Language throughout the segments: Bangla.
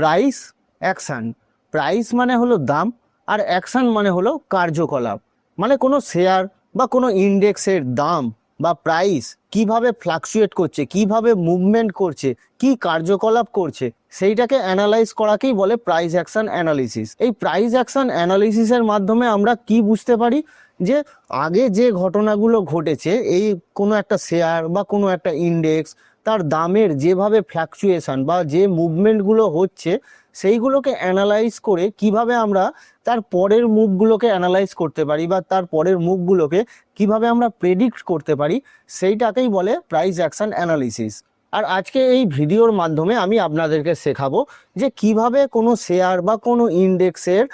প্রাইস অ্যাকশান প্রাইস মানে হলো দাম আর অ্যাকশান মানে হলো কার্যকলাপ। মানে কোনো শেয়ার বা কোনো ইন্ডেক্সের দাম বা প্রাইস কীভাবে ফ্লাকচুয়েট করছে, কীভাবে মুভমেন্ট করছে, কি কার্যকলাপ করছে, সেইটাকে অ্যানালাইজ করাকেই বলে প্রাইস অ্যাকশন অ্যানালিসিস এই প্রাইস অ্যাকশন অ্যানালিসিসের মাধ্যমে আমরা কি বুঝতে পারি? যে আগে যে ঘটনাগুলো ঘটেছে, এই কোনো একটা শেয়ার বা কোনো একটা ইন্ডেক্স তার দামের যেভাবে ফ্ল্যাকচুয়েশন বা যে মুভমেন্টগুলো হচ্ছে, সেইগুলোকে অ্যানালাইজ করে কীভাবে আমরা তার পরের মুভগুলোকে অ্যানালাইজ করতে পারি বা তার পরের মুভগুলোকে কীভাবে আমরা প্রেডিক্ট করতে পারি, সেইটাকেই বলে প্রাইস অ্যাকশন অ্যানালিসিস আর আজকে এই ভিডিওর মাধ্যমে আমি আপনাদেরকে শেখাবো যে কীভাবে কোনো শেয়ার বা কোনো ইন্ডেক্সের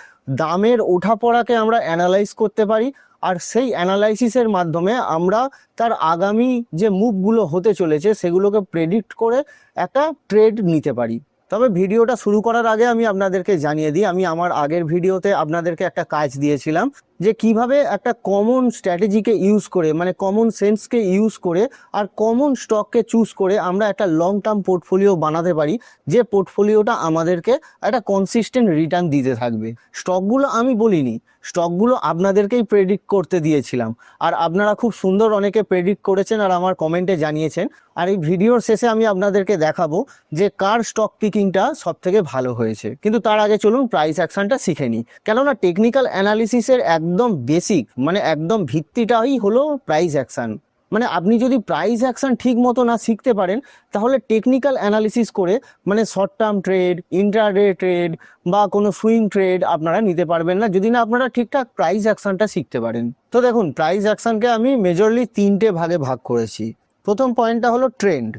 দামের ওঠাপড়াকে আমরা অ্যানালাইজ করতে পারি আর সেই অ্যানালাইসিসের মাধ্যমে আমরা তার আগামী যে মুভগুলো হতে চলেছে সেগুলোকে প্রেডিক্ট করে একটা ট্রেড নিতে পারি। তবে ভিডিওটা শুরু করার আগে আমি আপনাদেরকে জানিয়ে দিই, আমি আমার আগের ভিডিওতে আপনাদেরকে একটা কাজ দিয়েছিলাম। যে কীভাবে একটা কমন স্ট্র্যাটেজিকে ইউজ করে মানে কমন সেন্সকে ইউজ করে আর কমন স্টককে চুজ করে আমরা একটা লং টার্ম পোর্টফোলিও বানাতে পারি, যে পোর্টফোলিওটা আমাদেরকে একটা কনসিস্টেন্ট রিটার্ন দিতে থাকবে। স্টকগুলো আমি বলিনি স্টকগুলো আপনাদেরকেই প্রেডিক্ট করতে দিয়েছিলাম। আর আপনারা খুব সুন্দর অনেকে প্রেডিক্ট করেছেন আর আমার কমেন্টে জানিয়েছেন। আর এই ভিডিওর শেষে আমি আপনাদেরকে দেখাবো যে কার স্টক পিকিংটা সব থেকে ভালো হয়েছে। কিন্তু তার আগে চলুন প্রাইস অ্যাকশনটা শিখে নিই। কেননা টেকনিক্যাল অ্যানালিসিসের একদম বেসিক মানে একদম ভিত্তিটাই হলো প্রাইস অ্যাকশন মানে আপনি যদি প্রাইস অ্যাকশন ঠিক মতো না শিখতে পারেন, তাহলে টেকনিক্যাল অ্যানালিসিস করে মানে short term trade intraday trade বা কোনো সুইং ট্রেড আপনারা নিতে পারবেন না, যদি না আপনারা ঠিকঠাক প্রাইস অ্যাকশনটা শিখতে পারেন। তো দেখুন প্রাইস অ্যাকশনকে আমি মেজরলি তিনটে ভাগে ভাগ করেছি। প্রথম পয়েন্টটা হলো ট্রেন্ড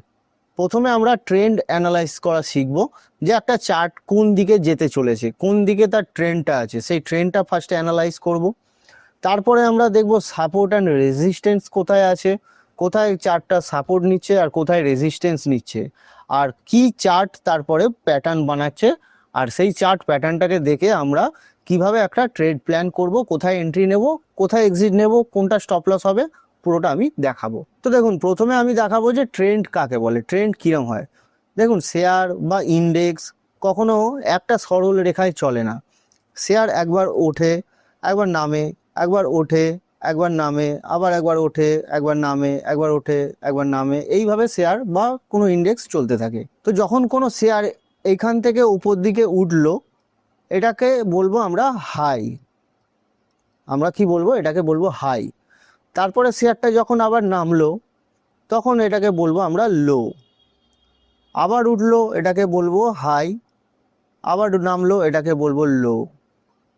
প্রথমে আমরা ট্রেন্ড অ্যানালাইজ করা শিখব যে একটা চার্ট কোন দিকে যেতে চলেছে, কোন দিকে তার ট্রেন্ডটা আছে, সেই ট্রেন্ডটা ফার্স্টে অ্যানালাইজ করব। তারপরে আমরা দেখব সাপোর্ট অ্যান্ড রেজিস্ট্যান্স কোথায় আছে, কোথায় চার্টটা সাপোর্ট নিচ্ছে আর কোথায় রেজিস্ট্যান্স নিচ্ছে, আর কি চার্ট তারপরে প্যাটার্ন বানাচ্ছে, আর সেই চার্ট প্যাটার্নটাকে দেখে আমরা কীভাবে একটা ট্রেড প্ল্যান করব, কোথায় এন্ট্রি নেব, কোথায় এক্সিট নেব, কোনটা স্টপ লস হবে পুরোটা আমি দেখাবো। তো দেখুন, প্রথমে আমি দেখাবো যে ট্রেন্ড কাকে বলে ট্রেন্ড কিরম হয়। দেখুন শেয়ার বা ইন্ডেক্স কখনো একটা সরল রেখায় চলে না। শেয়ার একবার ওঠে, একবার নামে, একবার ওঠে, একবার নামে, আবার একবার ওঠে, একবার নামে, একবার ওঠে, একবার নামে, এইভাবে শেয়ার বা কোনো ইন্ডেক্স চলতে থাকে। তো যখন কোনো শেয়ার এইখান থেকে উপর দিকে উঠল, এটাকে বলব আমরা হাই আমরা কি বলব? এটাকে বলব হাই তারপরে শেয়ারটা যখন আবার নামলো, তখন এটাকে বলব আমরা লো আবার উঠল, এটাকে বলব হাই আবার নামলো, এটাকে বলব লো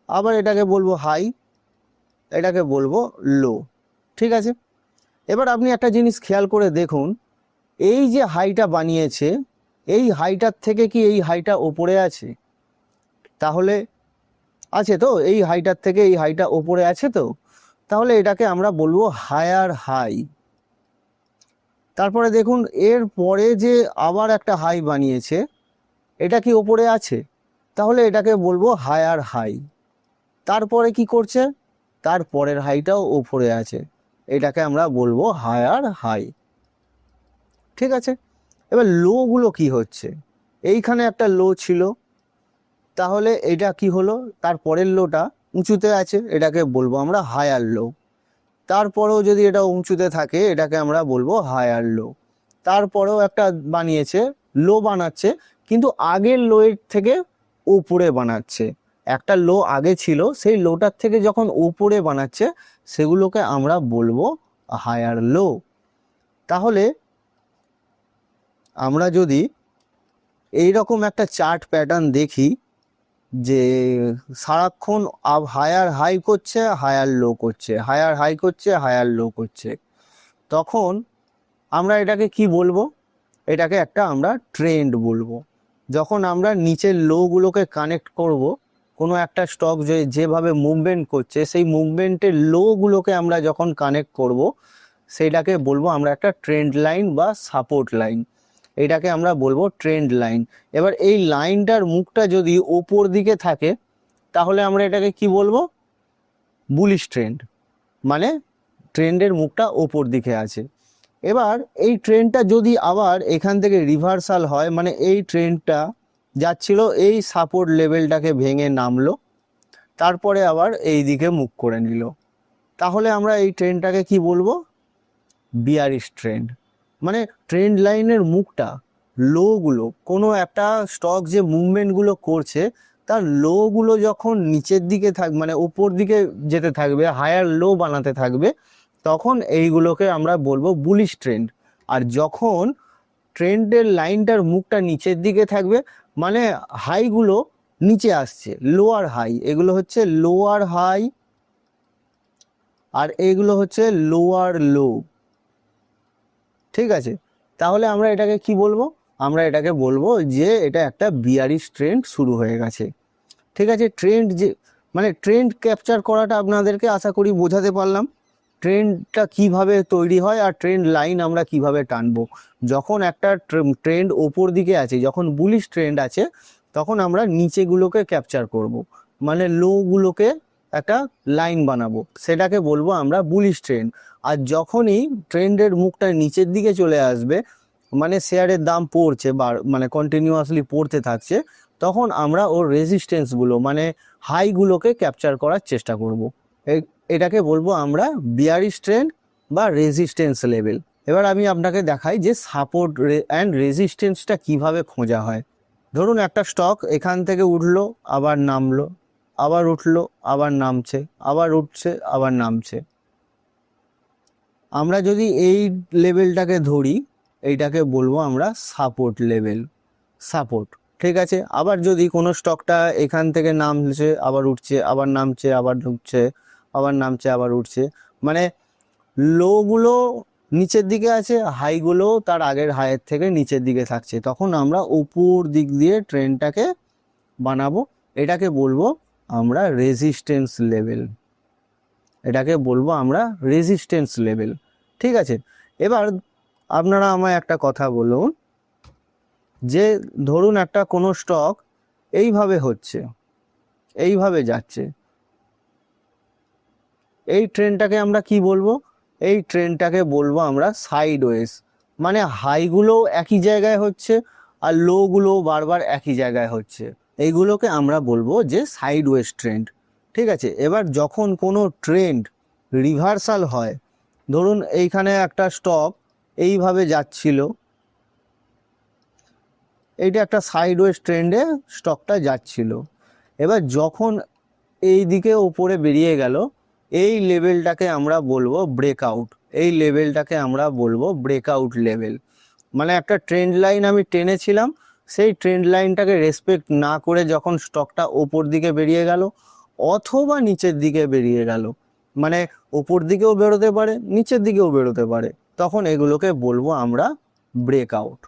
আবার এটাকে বলব হাই এটাকে বলব লো ঠিক আছে? এবার আপনি একটা জিনিস খেয়াল করে দেখুন, এই যে হাইটা বানিয়েছে, এই হাইটার থেকে কি এই হাইটা ওপরে আছে? তাহলে, আছে তো? এই হাইটার থেকে এই হাইটা ওপরে আছে তো? তাহলে এটাকে আমরা বলব হায়ার হাই তারপরে দেখুন, এর পরে যে আবার একটা হাই বানিয়েছে, এটা কি ওপরে আছে? তাহলে এটাকে বলব হায়ার হাই তারপরে কি করছে? তার পরের হাইটাও ওপরে আছে। এটাকে আমরা বলব হায়ার হাই ঠিক আছে? এবার লোগুলো কি হচ্ছে? এইখানে একটা লো ছিল। তাহলে এটা কি হলো? তার পরের লোটা উঁচুতে আছে, এটাকে বলব আমরা হায়ার লো তারপরেও যদি এটা উঁচুতে থাকে, এটাকে আমরা বলব হায়ার লো তারপরেও একটা বানিয়েছে লো বানাচ্ছে, কিন্তু আগের লোয়ের থেকে উপরে বানাচ্ছে। একটা লো আগে ছিল, সেই লোটার থেকে যখন উপরে বানাচ্ছে, সেগুলোকে আমরা বলব হায়ার লো তাহলে আমরা যদি এই রকম একটা চার্ট প্যাটার্ন দেখি যে সারাক্ষণ হায়ার হাই করছে, হায়ার লো করছে, হায়ার হাই করছে, হায়ার লো করছে। তখন আমরা এটাকে কি বলব? এটাকে একটা আমরা ট্রেন্ড বলব। যখন আমরা নিচের লোগুলোকে কানেক্ট করব, কোনো একটা স্টক যে, যেভাবে মুভমেন্ট করছে, সেই মুভমেন্টের লোগুলোকে আমরা যখন কানেক্ট করব সেটাকে বলব আমরা একটা ট্রেন্ড লাইন বা সাপোর্ট লাইন। এটাকে আমরা বলব ট্রেন্ড লাইন এবার এই লাইনটার মুখটা যদি ওপর দিকে থাকে, তাহলে আমরা এটাকে কি বলব? বুলিশ ট্রেন্ড মানে ট্রেন্ডের মুখটা ওপর দিকে আছে। এবার এই ট্রেনটা যদি আবার এখান থেকে রিভার্সাল হয় মানে এই ট্রেনটা যাচ্ছিল, এই সাপোর্ট লেভেলটাকে ভেঙে নামলো, তারপরে আবার এই দিকে মুখ করে নিল। তাহলে আমরা এই ট্রেনটাকে কি বলব? বিয়ারিশ ট্রেন্ড মানে ট্রেন্ড লাইনের মুখটা লোগুলো কোনো একটা স্টক যে মুভমেন্টগুলো করছে, তার লোগুলো যখন নিচের দিকে থাক মানে উপর দিকে যেতে থাকবে হায়ার লো বানাতে থাকবে, তখন এইগুলোকে আমরা বলব বুলিশ ট্রেন্ড আর যখন ট্রেন্ডের লাইনটার মুখটা নিচের দিকে থাকবে মানে হাইগুলো নিচে আসছে লোয়ার হাই এগুলো হচ্ছে লোয়ার হাই আর এগুলো হচ্ছে লোয়ার লো ঠিক আছে? তাহলে আমরা এটাকে কি বলব? আমরা এটাকে বলব যে এটা একটা বিয়ারিশ ট্রেন্ড শুরু হয়ে গেছে। ঠিক আছে? ট্রেন্ড যে মানে ট্রেন্ড ক্যাপচার করাটা আপনাদেরকে আশা করি বোঝাতে পারলাম। ট্রেন্ডটা কীভাবে তৈরি হয় আর ট্রেন্ড লাইন আমরা কীভাবে টানবো? যখন একটা ট্রেন্ড ওপর দিকে আছে, যখন বুলিশ ট্রেন্ড আছে, তখন আমরা নিচেগুলোকে ক্যাপচার করব। মানে লোগুলোকে একটা লাইন বানাবো। সেটাকে বলব আমরা বুলিশ ট্রেন্ড। আর যখনই ট্রেন্ডের মুখটা নিচের দিকে চলে আসবে মানে শেয়ারের দাম পড়ছে বা মানে কন্টিনিউয়াসলি পড়তে থাকছে, তখন আমরা ওর রেজিস্ট্যান্সগুলো মানে হাইগুলোকে ক্যাপচার করার চেষ্টা করব। এটাকে বলব আমরা বিয়ারিশ ট্রেন্ড বা রেজিস্ট্যান্স লেভেল এবার আমি আপনাকে দেখাই যে সাপোর্ট অ্যান্ড রেজিস্ট্যান্সটা কীভাবে খোঁজা হয়। ধরুন একটা স্টক এখান থেকে উঠল, আবার নামলো, আবার উঠল, আবার নামছে, আবার উঠছে, আবার নামছে। আমরা যদি এই লেভেলটাকে ধরি, এইটাকে বলব আমরা সাপোর্ট লেভেল, সাপোর্ট, ঠিক আছে? আবার যদি কোনো স্টকটা এখান থেকে নামছে, আবার উঠছে, আবার নামছে, আবার উঠছে আবার নামছে, আবার উঠছে মানে লোগুলো নিচের দিকে আছে হাইগুলো তার আগের হাইয়ের থেকে নিচের দিকে থাকছে। তখন আমরা উপর দিক দিয়ে ট্রেনটাকে বানাবো। এটাকে বলব আমরা রেজিস্ট্যান্স লেভেল এটাকে বলব আমরা রেজিস্ট্যান্স লেভেল ঠিক আছে? এবার আপনারা আমায় একটা কথা বলুন, যে ধরুন একটা কোনো স্টক এইভাবে হচ্ছে, এইভাবে যাচ্ছে। এই ট্রেনটাকে আমরা কি বলব? এই ট্রেনটাকে বলব আমরা সাইড ওয়েজ মানে হাইগুলো একই জায়গায় হচ্ছে, আর লোগুলো বারবার একই জায়গায় হচ্ছে। এইগুলোকে আমরা বলব যে সাইড ওয়েজ ট্রেন্ড ঠিক আছে? এবার যখন কোনো ট্রেন্ড রিভার্সাল হয়, ধরুন এইখানে একটা স্টক এইভাবে যাচ্ছিল, এইটা একটা সাইড ওয়েজ ট্রেন্ডে স্টকটা যাচ্ছিল। এবার যখন এই দিকে ওপরে বেরিয়ে গেল, এই লেভেলটাকে আমরা বলব ব্রেকআউট এই লেভেলটাকে আমরা বলব ব্রেকআউট লেভেল মানে একটা ট্রেন্ড লাইন আমি টেনেছিলাম, সেই ট্রেন্ড লাইনটাকে রেসপেক্ট না করে যখন স্টকটা ওপর দিকে বেরিয়ে গেল অথবা নিচের দিকে বেরিয়ে গেল। মানে ওপর দিকেও বেরোতে পারে, নিচের দিকেও বেরোতে পারে। তখন এগুলোকে বলব আমরা ব্রেকআউট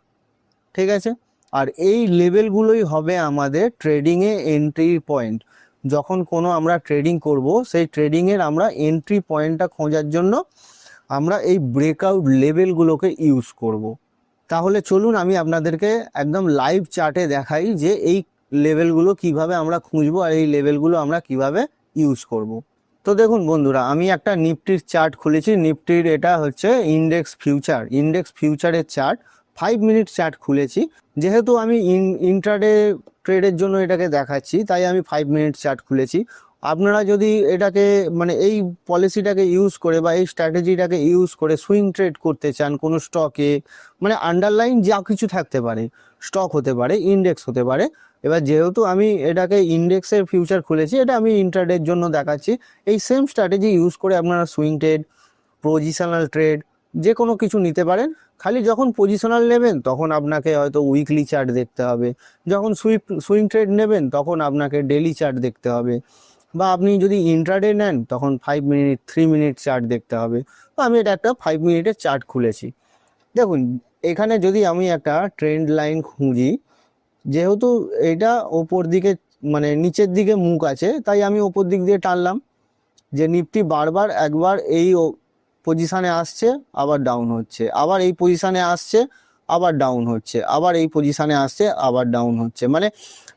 ঠিক আছে? আর এই লেভেলগুলোই হবে আমাদের ট্রেডিংয়ে এন্ট্রি পয়েন্ট যখন কোনো আমরা ট্রেডিং করব, সেই ট্রেডিংয়ের আমরা এন্ট্রি পয়েন্টটা খোঁজার জন্য আমরা এই ব্রেকআউট লেভেলগুলোকে ইউজ করব। তাহলে চলুন আমি আপনাদেরকে একদম লাইভ চার্টে দেখাই যে এই লেভেলগুলো কীভাবে আমরা খুঁজবো আর এই লেভেলগুলো আমরা কীভাবে ইউজ করব। তো দেখুন বন্ধুরা, আমি একটা নিফটির চার্ট খুলেছি। নিফটির এটা হচ্ছে ইন্ডেক্স ফিউচার ইন্ডেক্স ফিউচারের চার্ট ফাইভ মিনিট চার্ট খুলেছি। যেহেতু আমি ইন ইন্ট্রাডে ট্রেডের জন্য এটাকে দেখাচ্ছি, তাই আমি ফাইভ মিনিট চার্ট খুলেছি। আপনারা যদি এটাকে মানে এই পলিসিটাকে ইউজ করে বা এই স্ট্র্যাটেজিটাকে ইউজ করে সুইং ট্রেড করতে চান কোনো স্টকে মানে আন্ডারলাইন যা কিছু থাকতে পারে স্টক হতে পারে ইন্ডেক্স হতে পারে। এবার যেহেতু আমি এটাকে ইন্ডেক্সের ফিউচার খুলেছি, এটা আমি ইন্ট্রাডের জন্য দেখাচ্ছি। এই সেম স্ট্র্যাটেজি ইউজ করে আপনারা সুইং ট্রেড পজিশনাল ট্রেড যে কোনো কিছু নিতে পারেন। খালি যখন পজিশনাল নেবেন, তখন আপনাকে হয়তো উইকলি চার্ট দেখতে হবে। যখন সুইপ সুইং ট্রেড নেবেন, তখন আপনাকে ডেলি চার্ট দেখতে হবে। বা আপনি যদি ইন্ট্রাডে নেন, তখন five minute three minute chart দেখতে হবে। তো আমি এটা একটা ফাইভ মিনিটের চার্ট খুলেছি। দেখুন এখানে যদি আমি একটা ট্রেন্ড লাইন খুঁজি, যেহেতু এটা ওপর দিকে মানে নিচের দিকে মুখ আছে, তাই আমি ওপর দিক দিয়ে টানলাম। যে নিফটি বারবার একবার এই পজিশানে আসছে, আবার ডাউন হচ্ছে। আবার এই পজিশানে আসছে, আবার ডাউন হচ্ছে। আবার এই পজিশানে আসছে, আবার ডাউন হচ্ছে। মানে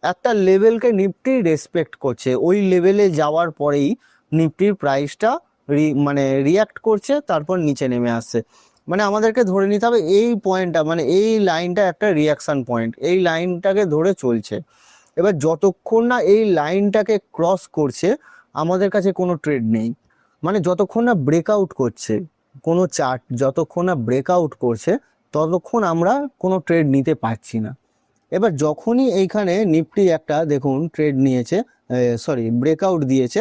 একটা লেভেলকে নিফটি রেসপেক্ট করছে। ওই লেভেলে যাওয়ার পরেই নিফটির প্রাইসটা মানে রিয়াক্ট করছে, তারপর নিচে নেমে আসছে। মানে আমাদেরকে ধরে নিতে হবে এই পয়েন্টটা মানে এই লাইনটা একটা রিয়াকশন পয়েন্ট এই লাইনটাকে ধরে চলছে। এবার যতক্ষণ না এই লাইনটাকে ক্রস করছে, আমাদের কাছে কোনো ট্রেড নেই। মানে যতক্ষণ না ব্রেকআউট করছে, কোনো চার্ট যতক্ষণ না ব্রেকআউট করছে, ততক্ষণ আমরা কোনো ট্রেড নিতে পারছি না। এবার যখনই এইখানে নিফটি একটা, দেখুন ট্রেড নিয়েছে সরি ব্রেকআউট দিয়েছে।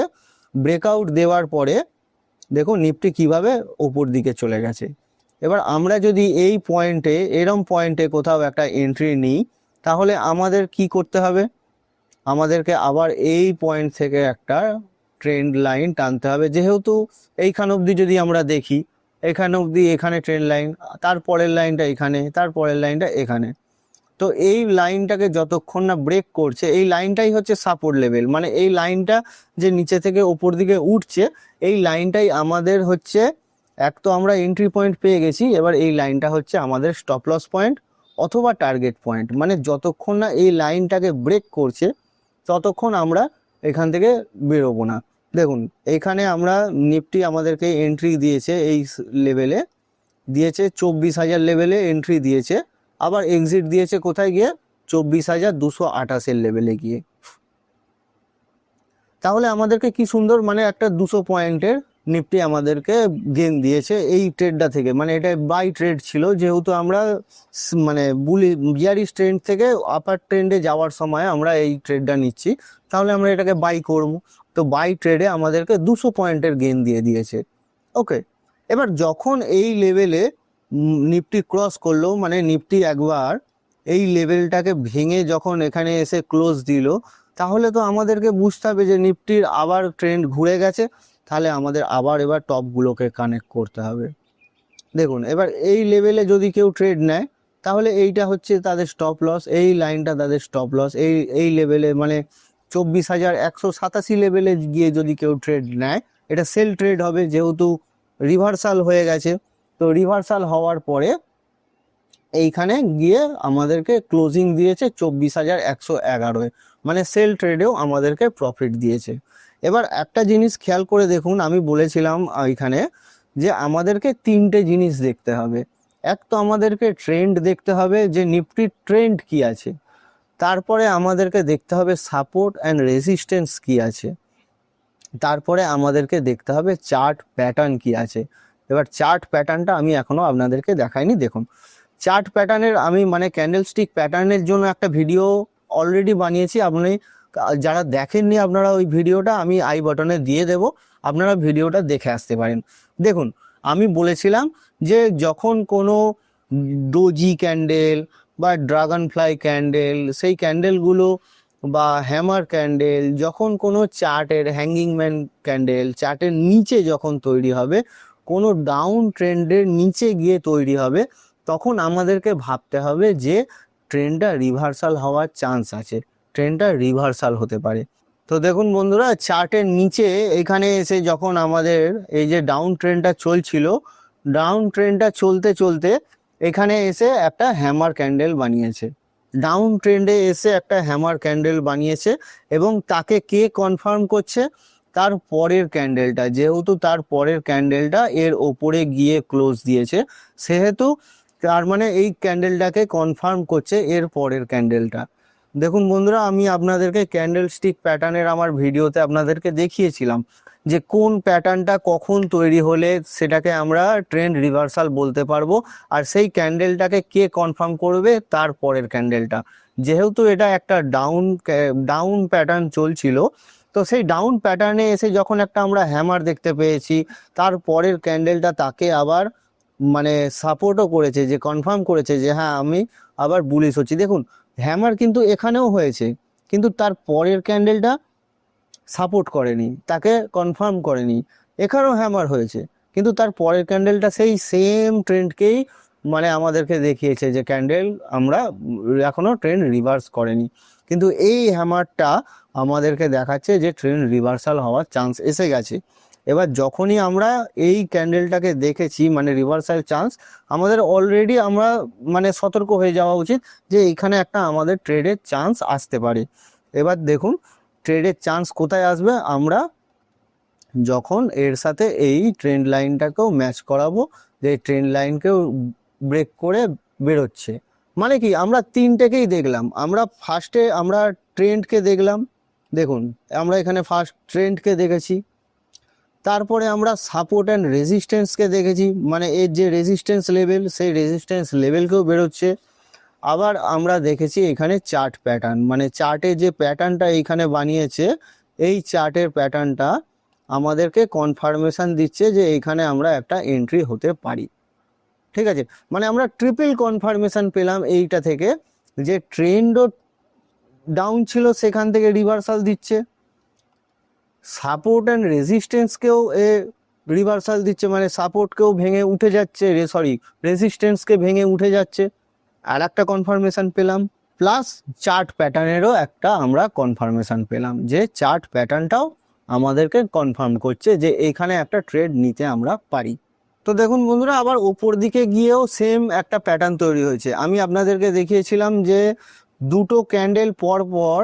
ব্রেকআউট দেওয়ার পরে, দেখুন নিফটি কীভাবে ওপর দিকে চলে গেছে। এবার আমরা যদি এই পয়েন্টে এরম পয়েন্টে কোথাও একটা এন্ট্রি নিই, তাহলে আমাদের কি করতে হবে? আমাদেরকে আবার এই পয়েন্ট থেকে একটা ট্রেন্ড লাইন টানতে হবে। যেহেতু এইখান অবধি যদি আমরা দেখি, এখানে অবধি এখানে ট্রেন লাইন তারপরের লাইনটা এখানে তারপরের লাইনটা এখানে। তো এই লাইনটাকে যতক্ষণ না ব্রেক করছে, এই লাইনটাই হচ্ছে সাপোর্ট লেভেল মানে এই লাইনটা যে নিচে থেকে ওপর দিকে উঠছে, এই লাইনটাই আমাদের হচ্ছে এক তো আমরা এন্ট্রি পয়েন্ট পেয়ে গেছি, এবার এই লাইনটা হচ্ছে আমাদের স্টপ লস পয়েন্ট অথবা টার্গেট পয়েন্ট মানে যতক্ষণ না এই লাইনটাকে ব্রেক করছে, ততক্ষণ আমরা এখান থেকে বেরোবো না। দেখুন, এখানে আমরা নিফটি আমাদেরকে এন্ট্রি দিয়েছে এই লেভেলে দিয়েছে চব্বিশ হাজার লেভেলে এন্ট্রি দিয়েছে, আবার এক্সিট দিয়েছে কোথায় গিয়ে? চব্বিশ হাজার দুশো আঠাশের লেভেলে গিয়ে। তাহলে আমাদেরকে কি সুন্দর মানে একটা দুশো পয়েন্টের নিফটি আমাদেরকে গেন দিয়েছে এই ট্রেডটা থেকে। মানে এটা বাই ট্রেড ছিল, যেহেতু আমরা মানে বুলি বিয়ারিশ ট্রেন্ড থেকে আপার ট্রেন্ডে যাওয়ার সময় আমরা এই ট্রেডটা নিচ্ছি। তাহলে আমরা এটাকে বাই করব। তো বাই ট্রেডে আমাদেরকে দুশো পয়েন্টের গেন দিয়ে দিয়েছে। ওকে এবার যখন এই লেভেলে নিফটি ক্রস করল মানে নিফটি একবার এই লেভেলটাকে ভেঙে যখন এখানে এসে ক্লোজ দিল, তাহলে তো আমাদেরকে বুঝতে হবে যে নিফটির আবার ট্রেন্ড ঘুরে গেছে। তাহলে আমাদের আবার এবার টপগুলোকে কানেক্ট করতে হবে। দেখুন, এবার এই লেভেলে যদি কেউ ট্রেড নেয়, তাহলে এইটা হচ্ছে তাদের স্টপ লস এই লাইনটা তাদের স্টপ লস এই এই লেভেলে মানে চব্বিশ হাজার একশো সাতাশি লেভেলে গিয়ে যদি কেউ ট্রেড নেয়, এটা সেল ট্রেড হবে যেহেতু রিভার্সাল হয়ে গেছে। তো রিভার্সাল হওয়ার পরে এইখানে গিয়ে আমাদেরকে ক্লোজিং দিয়েছে চব্বিশ হাজার একশো এগারোয় মানে সেল ট্রেডেও আমাদেরকে প্রফিট দিয়েছে। এবার একটা জিনিস খেয়াল করে দেখুন, আমি বলেছিলাম এখানে যে আমাদেরকে তিনটে জিনিস দেখতে হবে। এক তো আমাদেরকে ট্রেন্ড দেখতে হবে যে নিফটির ট্রেন্ড কি আছে। তারপরে আমাদেরকে দেখতে হবে সাপোর্ট অ্যান্ড রেজিস্ট্যান্স কি আছে। তারপরে আমাদেরকে দেখতে হবে চার্ট প্যাটার্ন কি আছে। এবার চার্ট প্যাটার্নটা আমি এখনও আপনাদেরকে দেখাইনি, দেখুন। চার্ট প্যাটার্নের আমি মানে ক্যান্ডেল স্টিক প্যাটার্নের জন্য একটা ভিডিও অলরেডি বানিয়েছি। আপনি যারা দেখেননি আপনারা ওই ভিডিওটা, আমি আই বাটনে দিয়ে দেব, আপনারা ভিডিওটা দেখে আসতে পারেন। দেখুন, আমি বলেছিলাম যে যখন কোনো ডোজি ক্যান্ডেল বা ড্রাগন ফ্লাই ক্যান্ডেল সেই ক্যান্ডেলগুলো বা হ্যামার ক্যান্ডেল যখন কোনো চার্টের হ্যাঙ্গিং ম্যান ক্যান্ডেল চার্টের নিচে যখন তৈরি হবে, কোনো ডাউন ট্রেন্ডের নিচে গিয়ে তৈরি হবে, তখন আমাদেরকে ভাবতে হবে যে ট্রেনটা রিভার্সাল হওয়ার চান্স আছে। ট্রেনটা রিভার্সাল হতে পারে। তো দেখুন বন্ধুরা, চার্টের নিচে এখানে এসে যখন আমাদের এই যে ডাউন ট্রেনটা চলছিল ডাউন ট্রেনটা চলতে চলতে এখানে এসে একটা হ্যামার ক্যান্ডেল বানিয়েছে। ডাউন ট্রেন্ডে এসে একটা হ্যামার ক্যান্ডেল বানিয়েছে এবং তাকে কে কনফার্ম করছে? তার পরের ক্যান্ডেলটা যেহেতু তার পরের ক্যান্ডেলটা এর ওপরে গিয়ে ক্লোজ দিয়েছে, সেহেতু তার মানে এই ক্যান্ডেলটাকে কনফার্ম করছে এর পরের ক্যান্ডেলটা দেখুন বন্ধুরা, আমি আপনাদেরকে ক্যান্ডেল স্টিক প্যাটার্নের আমার ভিডিওতে আপনাদেরকে দেখিয়েছিলাম যে কোন প্যাটার্নটা কখন তৈরি হলে সেটাকে আমরা ট্রেন্ড রিভার্সাল বলতে পারব। আর সেই ক্যান্ডেলটাকে কে কনফার্ম করবে? তার পরের ক্যান্ডেলটা যেহেতু এটা একটা ডাউন ডাউন প্যাটার্ন চলছিল, তো সেই ডাউন প্যাটার্নে এসে যখন একটা আমরা হ্যামার দেখতে পেয়েছি, তার পরের ক্যান্ডেলটা তাকে আবার মানে সাপোর্টও করেছে, যে কনফার্ম করেছে যে হ্যাঁ আমি আবার বুলিশ হচ্ছি। দেখুন হ্যামার কিন্তু এখানেও হয়েছে, কিন্তু তার পরের ক্যান্ডেলটা সাপোর্ট করেনি, তাকে কনফার্ম করেনি। এখানেও হ্যামার হয়েছে, কিন্তু তার পরের ক্যান্ডেলটা সেই সেম ট্রেন্ডকেই মানে আমাদেরকে দেখিয়েছে যে ক্যান্ডেল আমরা এখনও ট্রেন্ড রিভার্স করেনি। কিন্তু এই হ্যামারটা আমাদেরকে দেখাচ্ছে যে ট্রেন্ড রিভার্সাল হওয়ার চান্স এসে গেছে। এবার যখনই আমরা এই ক্যান্ডেলটাকে দেখেছি মানে রিভার্সাল চান্স আমাদের অলরেডি আমরা মানে সতর্ক হয়ে যাওয়া উচিত যে এখানে একটা আমাদের ট্রেডের চান্স আসতে পারে। এবার দেখুন ট্রেডের চান্স কোথায় আসবে? আমরা যখন এর সাথে এই ট্রেন্ড লাইনটাকেও ম্যাচ করাবো, যে ট্রেন লাইনকেও ব্রেক করে বেরোচ্ছে। মানে কি? আমরা তিনটেকেই দেখলাম। আমরা ফার্স্টে আমরা ট্রেন্ডকে দেখলাম। দেখুন, আমরা এখানে ফার্স্ট ট্রেন্ডকে দেখেছি। তারপরে আমরা সাপোর্ট অ্যান্ড রেজিস্ট্যান্সকে দেখেছি মানে এর যে রেজিস্ট্যান্স লেভেল সেই রেজিস্ট্যান্স লেভেলকেও বেরোচ্ছে। আবার আমরা দেখেছি এখানে চার্ট প্যাটার্ন মানে চার্টে যে প্যাটার্নটা এইখানে বানিয়েছে, এই চার্টের প্যাটার্নটা আমাদেরকে কনফার্মেশন দিচ্ছে যে এইখানে আমরা একটা এন্ট্রি হতে পারি। ঠিক আছে? মানে আমরা ট্রিপল কনফার্মেশন পেলাম এইটা থেকে, যে ট্রেন্ডও ডাউন ছিল সেখান থেকে রিভার্সাল দিচ্ছে। সাপোর্ট অ্যান্ড রেজিস্ট্যান্সকেও এ রিভার্সাল দিচ্ছে মানে সাপোর্টকেও ভেঙে উঠে যাচ্ছে, রে সরি রেজিস্ট্যান্সকে ভেঙে উঠে যাচ্ছে। আর একটা কনফার্মেশন পেলাম প্লাস চার্ট প্যাটার্নেরও একটা আমরা কনফার্মেশন পেলাম, যে চার্ট প্যাটার্নটাও আমাদেরকে কনফার্ম করছে যে এখানে একটা ট্রেড নিতে আমরা পারি। তো দেখুন বন্ধুরা, আবার ওপর দিকে গিয়েও সেম একটা প্যাটার্ন তৈরি হয়েছে। আমি আপনাদেরকে দেখিয়েছিলাম যে দুটো ক্যান্ডেল পর পর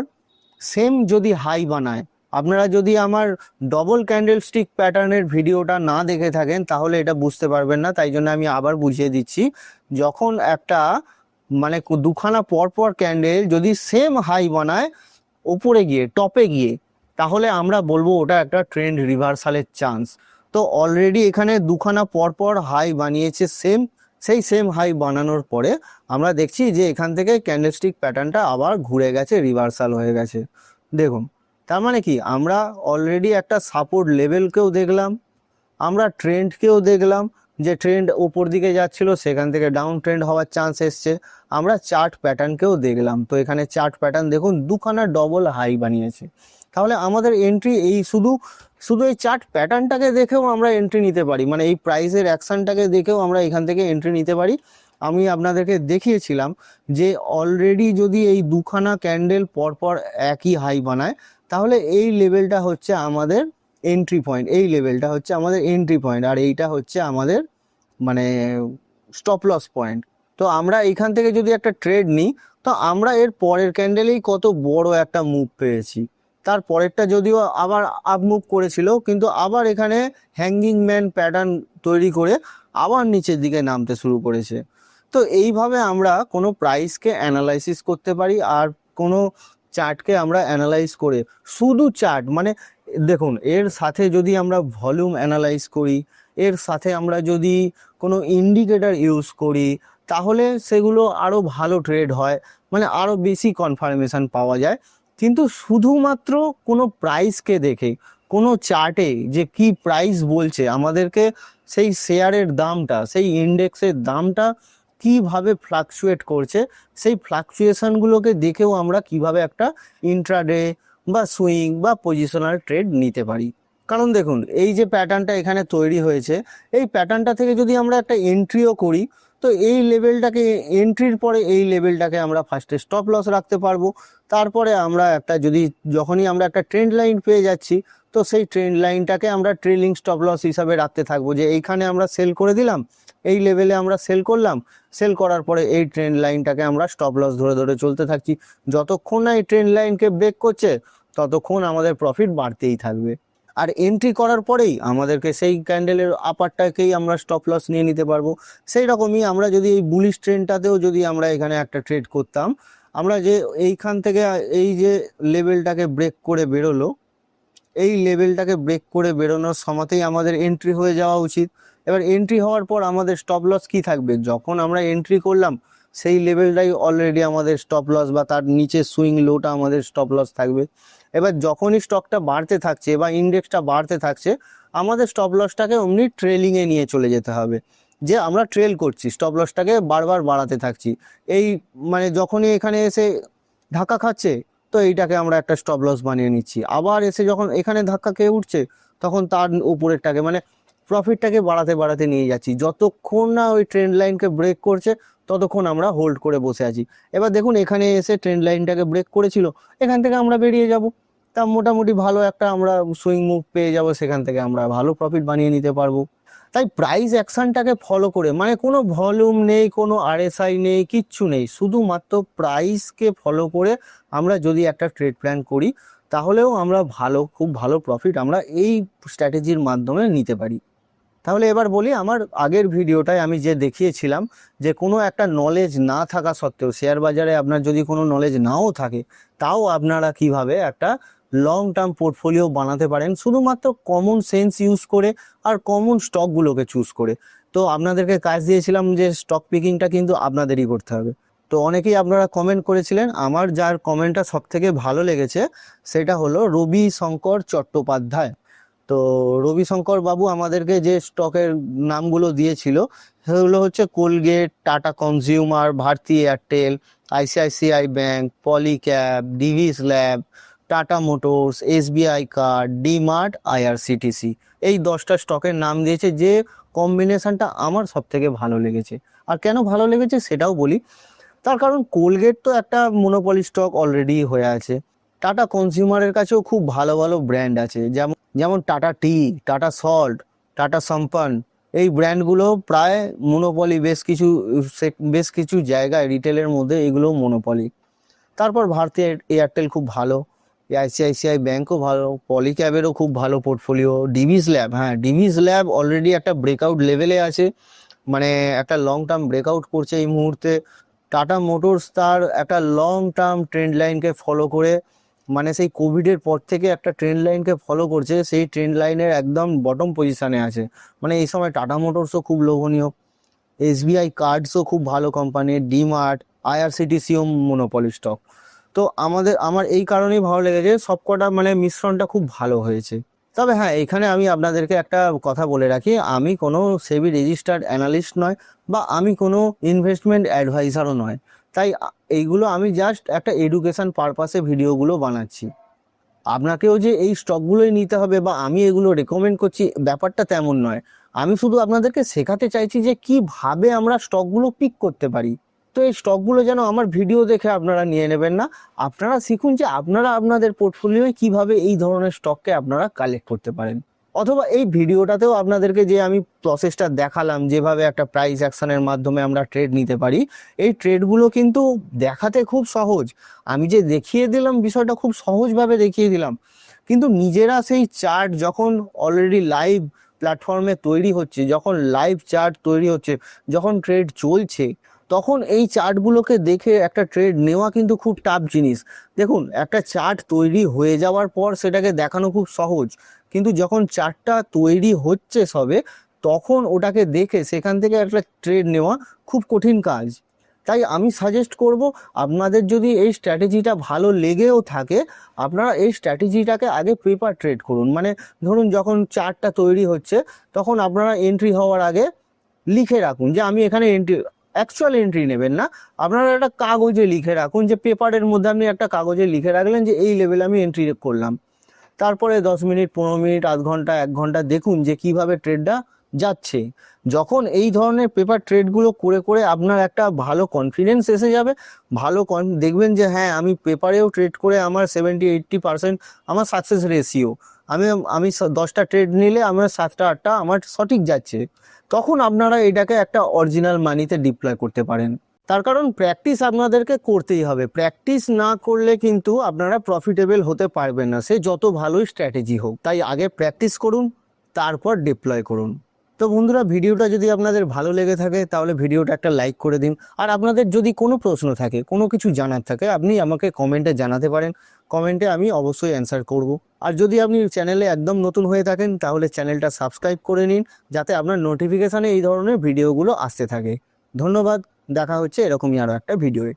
সেম যদি হাই বানায় আপনারা যদি আমার ডবল ক্যান্ডেল স্টিক প্যাটার্নের ভিডিওটা না দেখে থাকেন, তাহলে এটা বুঝতে পারবেন না। তাই জন্য আমি আবার বুঝিয়ে দিচ্ছি, যখন একটা মানে দুখানা পর পর ক্যান্ডেল যদি সেম হাই বানায়, ওপরে গিয়ে টপে গিয়ে, তাহলে আমরা বলব ওটা একটা ট্রেন্ড রিভার্সালের চান্স তো অলরেডি এখানে দুখানা পরপর হাই বানিয়েছে সেম সেই সেম হাই বানানোর পরে আমরা দেখছি যে এখান থেকে ক্যান্ডেলস্টিক প্যাটার্নটা আবার ঘুরে গেছে রিভার্সাল হয়ে গেছে। দেখুন। তার মানে কি? আমরা অলরেডি একটা সাপোর্ট লেভেলকেও দেখলাম, আমরা ট্রেন্ডকেও দেখলাম, যে ট্রেন্ড ওপর দিকে যাচ্ছিল, সেখান থেকে ডাউন ট্রেন্ড হওয়ার চান্স এসছে। আমরা চার্ট প্যাটার্নকেও দেখলাম। তো এখানে চার্ট প্যাটার্ন দেখুন, দুখানা ডবল হাই বানিয়েছে। তাহলে আমাদের এন্ট্রি এই শুধু শুধু এই চার্ট প্যাটার্নটাকে দেখেও আমরা এন্ট্রি নিতে পারি। মানে এই প্রাইসের অ্যাকশনটাকে দেখেও আমরা এখান থেকে এন্ট্রি নিতে পারি। আমি আপনাদেরকে দেখিয়েছিলাম যে অলরেডি যদি এই দুখানা ক্যান্ডেল পরপর একই হাই বানায় তাহলে এই লেভেলটা হচ্ছে আমাদের এন্ট্রি পয়েন্ট এই লেভেলটা হচ্ছে আমাদের এন্ট্রি পয়েন্ট আর এইটা হচ্ছে আমাদের মানে স্টপ লস পয়েন্ট তো আমরা এখান থেকে যদি একটা ট্রেড নিই, তো আমরা এর পরের ক্যান্ডেলেই কত বড় একটা মুভ পেয়েছি। তার পরেরটা যদিও আবার আপ মুভ করেছিল, কিন্তু আবার এখানে হ্যাঙ্গিং ম্যান প্যাটার্ন তৈরি করে আবার নিচের দিকে নামতে শুরু করেছে। তো এইভাবে আমরা কোনো প্রাইসকে অ্যানালাইসিস করতে পারি, আর কোনো চার্টকে আমরা অ্যানালাইজ করে শুধু চার্ট মানে দেখুন, এর সাথে যদি আমরা ভলিউম অ্যানালাইজ করি, এর সাথে আমরা যদি কোনো ইন্ডিকেটর ইউজ করি, তাহলে সেগুলো আরও ভালো ট্রেড হয় মানে আরও বেশি কনফার্মেশন পাওয়া যায়। কিন্তু শুধুমাত্র কোনো প্রাইসকে দেখে, কোনো চার্টে যে কি প্রাইস বলছে, আমাদেরকে সেই শেয়ারের দামটা, সেই ইন্ডেক্সের দামটা কীভাবে ফ্লাকচুয়েট করছে, সেই ফ্লাকচুয়েশনগুলোকে দেখেও আমরা কীভাবে একটা ইন্ট্রাডে বা সুইং বা পজিশনাল ট্রেড নিতে পারি। কারণ দেখুন, এই যে প্যাটার্নটা এখানে তৈরি হয়েছে, এই প্যাটার্নটা থেকে যদি আমরা একটা এন্ট্রিও করি, তো এই লেভেলটাকে এন্ট্রির পরে এই লেভেলটাকে আমরা ফার্স্টে স্টপ লস রাখতে পারব। তারপরে আমরা একটা যদি, যখনই আমরা একটা ট্রেন্ড লাইন পেয়ে যাচ্ছি, তো সেই ট্রেন্ড লাইনটাকে আমরা ট্রেলিং স্টপ লস হিসাবে রাখতে থাকব যে এইখানে আমরা সেল করে দিলাম এই লেভেলে আমরা সেল করলাম। সেল করার পরে এই ট্রেন্ড লাইনটাকে আমরা স্টপ লস ধরে ধরে চলতে থাকছি। যতক্ষণ না এই ট্রেন্ড লাইনকে ব্রেক করছে, ততক্ষণ আমাদের প্রফিট বাড়তেই থাকবে। আর এন্ট্রি করার পরেই আমাদেরকে সেই ক্যান্ডেলের আপারটাকেই আমরা স্টপ লস নিয়ে নিতে পারব। সেই রকমই আমরা যদি এই বুলিশ ট্রেনটাতেও যদি আমরা এখানে একটা ট্রেড করতাম, আমরা যে এইখান থেকে এই যে লেভেলটাকে ব্রেক করে বেরোলো, এই লেভেলটাকে ব্রেক করে বেরোনোর সময়তেই আমাদের এন্ট্রি হয়ে যাওয়া উচিত। এবার এন্ট্রি হওয়ার পর আমাদের স্টপ লস কি থাকবে? যখন আমরা এন্ট্রি করলাম, সেই লেভেলটাই অলরেডি আমাদের স্টপ লস বা তার নিচে সুইং লোটা আমাদের স্টপ লস থাকবে। এবার যখনই স্টকটা বাড়তে থাকছে বা ইন্ডেক্সটা বাড়তে থাকছে, আমাদের স্টপ লসটাকে অমনি ট্রেলিংয়ে নিয়ে চলে যেতে হবে। যে আমরা ট্রেল করছি স্টপ লসটাকে বারবার বাড়াতে থাকছি। এই মানে যখনই এখানে এসে ধাক্কা খাচ্ছে, তো এইটাকে আমরা একটা স্টপ লস বানিয়ে নিচ্ছি। আবার এসে যখন এখানে ধাক্কা খেয়ে উঠছে, তখন তার উপরেরটাকে মানে প্রফিটটাকে বাড়াতে বাড়াতে নিয়ে যাচ্ছি। যতক্ষণ না ওই ট্রেন্ড লাইনকে ব্রেক করছে, ততক্ষণ আমরা হোল্ড করে বসে আছি। এবার দেখুন, এখানে এসে ট্রেন্ড লাইনটাকে ব্রেক করেছিল, এখান থেকে আমরা বেরিয়ে যাব। তা মোটামুটি ভালো একটা আমরা সুইং মুভ পেয়ে যাব, সেখান থেকে আমরা ভালো প্রফিট বানিয়ে নিতে পারব। তাই প্রাইস অ্যাকশনটাকে ফলো করে মানে কোনো ভলিউম নেই, কোনো আরএসআই নেই, কিচ্ছু নেই। শুধুমাত্র প্রাইসকে ফলো করে আমরা যদি একটা ট্রেড প্ল্যান করি, তাহলেও আমরা ভালো, খুব ভালো প্রফিট আমরা এই স্ট্র্যাটেজির মাধ্যমে নিতে পারি। তাহলে এবার বলি আমার আগের ভিডিওটায় আমি যে দেখিয়েছিলাম যে কোনো একটা নলেজ না থাকা সত্ত্বেও শেয়ার বাজারে আপনার যদি কোনো নলেজ নাও থাকে, তাও আপনারা কীভাবে একটা লং টার্ম পোর্টফোলিও বানাতে পারেন? শুধুমাত্র কমন সেন্স ইউজ করে আর কমন স্টকগুলোকে চুজ করে। তো আপনাদেরকে কাজ দিয়েছিলাম যে স্টক পিকিংটা কিন্তু আপনাদেরই করতে হবে। তো অনেকেই আপনারা কমেন্ট করেছিলেন, আমার যার কমেন্টটা সব থেকে ভালো লেগেছে, সেটা হলো রবি শঙ্কর চট্টোপাধ্যায়। তো রবি শঙ্কর বাবু আমাদেরকে যে স্টকের নামগুলো দিয়েছিল, সেগুলো হচ্ছে Colgate, Tata consumer, Bharti Airtel, ICICI bank, Polycab, Divi's lab, Tata motors, SBI card, DMart, IRCTC. এই দশটা স্টকের নাম দিয়েছে, যে কম্বিনেশনটা আমার সব থেকে ভালো লেগেছে। আর কেন ভালো লেগেছে সেটাও বলি। তার কারণ কোলগেট তো একটা মোনোপলি স্টক অলরেডি হয়ে আছে। টাটা কনজিউমারের কাছেও খুব ভালো ভালো ব্র্যান্ড আছে, যেমন যেমন টাটা টি, টাটা সল্ট, টাটা সম্পান, এই ব্র্যান্ডগুলো প্রায় মোনোপলি বেশ কিছু বেশ কিছু জায়গায় রিটেলের মধ্যে এগুলো মোনোপলি তারপর ভারতীয় এয়ারটেল খুব ভালো আইসিআইসিআই ব্যাংকও ভালো পলিক্যাবেরও খুব ভালো পোর্টফোলিও ডিভিস ল্যাব হ্যাঁ ডিভিস ল্যাব অলরেডি একটা ব্রেকআউট লেভেলে আছে মানে একটা লং টার্ম ব্রেকআউট করছে এই মুহূর্তে। টাটা মোটরস তার একটা লং টার্ম ট্রেন্ড লাইনকে ফলো করে মানে সেই কোভিডের পর থেকে একটা ট্রেন্ড লাইনকে ফলো করছে, সেই ট্রেন্ড লাইনের একদম বটম পজিশনে আছে। মানে এই সময় টাটা মোটরসও খুব লোভনীয় এসবিআই কার্ডসও খুব ভালো কোম্পানি ডিমার্ট আইআরসিটিসিও মোনোপলি স্টক তো আমাদের, আমার এই কারণেই ভালো লেগেছে, সবকটা মানে মিশ্রণটা খুব ভালো হয়েছে। তবে হ্যাঁ এখানে আমি আপনাদেরকে একটা কথা বলে রাখি, আমি কোনো সেবি রেজিস্টার্ড অ্যানালিস্ট নয় বা আমি কোনো ইনভেস্টমেন্ট অ্যাডভাইজারও নয়। তাই এইগুলো আমি জাস্ট একটা এডুকেশন পারপাসে ভিডিওগুলো বানাচ্ছি। আপনাকেও যে এই স্টকগুলোই নিতে হবে বা আমি এগুলো রেকমেন্ড করছি, ব্যাপারটা তেমন নয়। আমি শুধু আপনাদেরকে শেখাতে চাইছি যে কীভাবে আমরা স্টকগুলো পিক করতে পারি। তো এই স্টকগুলো যেন আমার ভিডিও দেখে আপনারা নিয়ে নেবেন না। আপনারা শিখুন যে আপনারা আপনাদের পোর্টফোলিওয়ে কীভাবে এই ধরনের স্টককে আপনারা কালেক্ট করতে পারেন। অথবা এই ভিডিওটাতেও আপনাদেরকে যে আমি প্রসেসটা দেখালাম, যেভাবে একটা প্রাইস অ্যাকশনের মাধ্যমে আমরা ট্রেড নিতে পারি, এই ট্রেডগুলো কিন্তু দেখাতে খুব সহজ। আমি যে দেখিয়ে দিলাম, বিষয়টা খুব সহজভাবে দেখিয়ে দিলাম। কিন্তু নিজেরা সেই চার্ট যখন অলরেডি লাইভ প্ল্যাটফর্মে তৈরি হচ্ছে, যখন লাইভ চার্ট তৈরি হচ্ছে, যখন ট্রেড চলছে তখন এই চার্টগুলোকে দেখে একটা ট্রেড নেওয়া কিন্তু খুব টাফ জিনিস। দেখুন, একটা চার্ট তৈরি হয়ে যাওয়ার পর সেটাকে দেখানো খুব সহজ। কিন্তু যখন চার্টটা তৈরি হচ্ছে সবে, তখন ওটাকে দেখে সেখান থেকে একটা ট্রেড নেওয়া খুব কঠিন কাজ। তাই আমি সাজেস্ট করব, আপনাদের যদি এই স্ট্র্যাটেজিটা ভালো লেগেও থাকে, আপনারা এই স্ট্র্যাটেজিটাকে আগে পেপার ট্রেড করুন। মানে ধরুন যখন চার্টটা তৈরি হচ্ছে, তখন আপনারা এন্ট্রি হওয়ার আগে লিখে রাখুন যে আমি এখানে এন্ট্রি অ্যাকচুয়াল এন্ট্রি নেবেন না। আপনারা একটা কাগজে লিখে রাখুন যে পেপারের মধ্যে আপনি একটা কাগজে লিখে রাখলেন যে এই লেভেলে আমি এন্ট্রি করলাম। তারপরে দশ মিনিট, পনেরো মিনিট, আধ ঘণ্টা, এক ঘণ্টা দেখুন যে কীভাবে ট্রেডটা যাচ্ছে। যখন এই ধরনের পেপার ট্রেডগুলো করে করে আপনার একটা ভালো কনফিডেন্স এসে যাবে, ভালো দেখবেন যে হ্যাঁ আমি পেপারেও ট্রেড করে আমার সেভেন্টি এইট্টি পার্সেন্ট আমার সাকসেস রেশিও আমি আমি দশটা ট্রেড নিলে আমার সাতটা, আটটা আমার সঠিক যাচ্ছে। তখন আপনারা এটাকে একটা অরিজিনাল মানিতে ডিপ্লয় করতে পারেন। তার কারণ প্র্যাকটিস আপনাদেরকে করতেই হবে। প্র্যাকটিস না করলে কিন্তু আপনারা প্রফিটেবল হতে পারবেন না। সে যত ভালোই স্ট্র্যাটেজি হোক, তাই আগে প্র্যাকটিস করুন, তারপর ডিপ্লয় করুন। তো বন্ধুরা, ভিডিওটা যদি আপনাদের ভালো লেগে থাকে, তাহলে ভিডিওটা একটা লাইক করে দিন। আর আপনাদের যদি কোনো প্রশ্ন থাকে, কোনো কিছু জানার থাকে, আপনি আমাকে কমেন্টে জানাতে পারেন। কমেন্টে আমি অবশ্যই অ্যান্সার করব। আর যদি আপনি চ্যানেলে একদম নতুন হয়ে থাকেন, তাহলে চ্যানেলটা সাবস্ক্রাইব করে নিন, যাতে আপনার নোটিফিকেশানে এই ধরনের ভিডিওগুলো আসতে থাকে। ধন্যবাদ, দেখা হচ্ছে এরকমই আরও একটা ভিডিওয়ে।